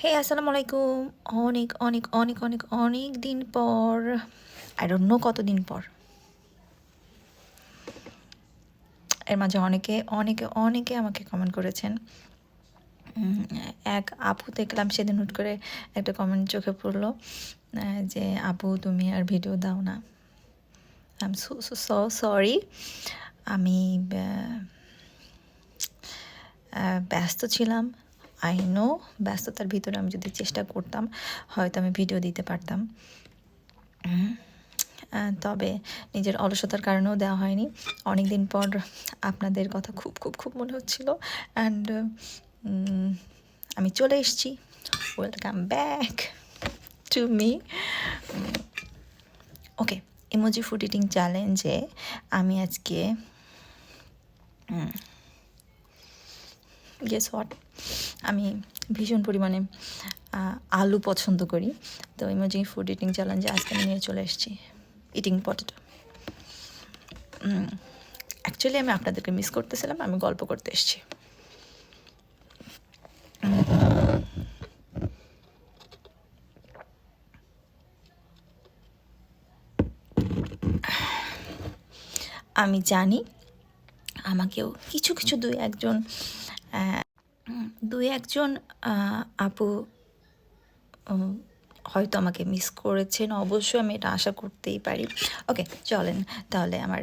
হে আসসালামু আলাইকুম অনেক অনেক অনেক অনেক অনেক দিন পর। আই ডোন্ট নো কতদিন পর। এর মাঝে অনেকে অনেকে অনেকে আমাকে কমেন্ট করেছেন। এক আপু দেখলাম সেদিন হুট করে একটা কমেন্ট চোখে পড়ল যে, আপু, তুমি আর ভিডিও দাও না। আই এম সো সরি আমি ব্যস্ত ছিলাম। আই নো ব্যস্ততার ভিতরে আমি যদি চেষ্টা করতাম, হয়তো আমি ভিডিও দিতে পারতাম। তবে নিজের অলসতার কারণেও দেওয়া হয়নি। অনেক দিন পর আপনাদের কথা খুব খুব খুব মনে হচ্ছিল। অ্যান্ড আমি চলে এসেছি। Welcome back to me okay emoji food eating চ্যালেঞ্জে আমি আজকে গেস হোয়াট আমি ভীষণ পরিমাণে আলু পছন্দ করি। তো ইমার্জিং ফুড ইটিং চ্যালেঞ্জে আজকে আমি নিয়ে চলে এসেছি ইটিং পটেটো অ্যাকচুয়ালি আমি আপনাদেরকে মিস করতেছিলাম, আমি গল্প করতে এসেছি। আমি জানি আমাকেও কিছু কিছু দুই একজন দুই একজন আপু হয়তো আমাকে মিস করেছেন। অবশ্যই আমি এটা আশা করতেই পারি। ওকে চলেন তাহলে আমার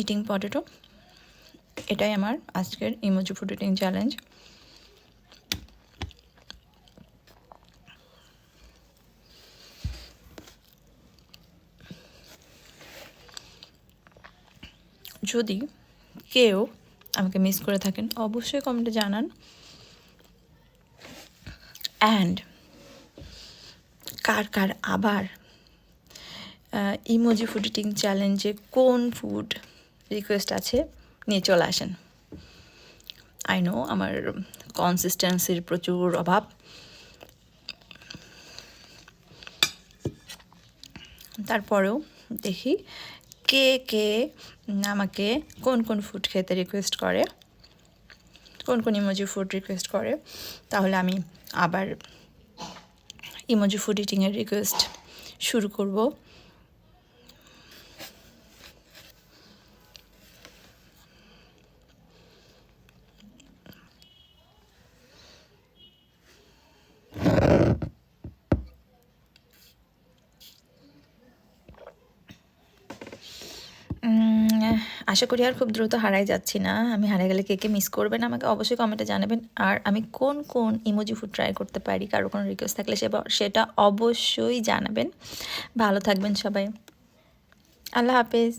ইটিং পটেটো এটাই আমার আজকের ইমোজি ফুড ইটিং চ্যালেঞ্জ যদি কেউ আমাকে মিস করে থাকেন, অবশ্যই কমেন্টে জানান। অ্যান্ড কার কার আবার ইমোজি ফুড ইটিং চ্যালেঞ্জে কোন ফুড রিকোয়েস্ট আছে, নিয়ে চলে আসেন। আই নো আমার কনসিস্টেন্সির প্রচুর অভাব। তারপরেও দেখি কে কে আমাকে কোন কোন ফুড খেতে রিকোয়েস্ট করে, কোন কোন ইমোজি ফুড রিকোয়েস্ট করে, তাহলে আমি আবার ইমোজি ফুড ইটিংয়ের রিকোয়েস্ট শুরু করব। আশা করি আর খুব দ্রুত হারাই যাচ্ছি না। আমি হারিয়ে গেলে কে কে মিস করবেন আমাকে অবশ্যই কমেন্টে জানাবেন। আর আমি কোন কোন ইমোজি ফুড ট্রাই করতে পারি, কারও কোনো রিকোয়েস্ট থাকলে সেটা অবশ্যই জানাবেন। ভালো থাকবেন সবাই। আল্লাহ হাফেজ।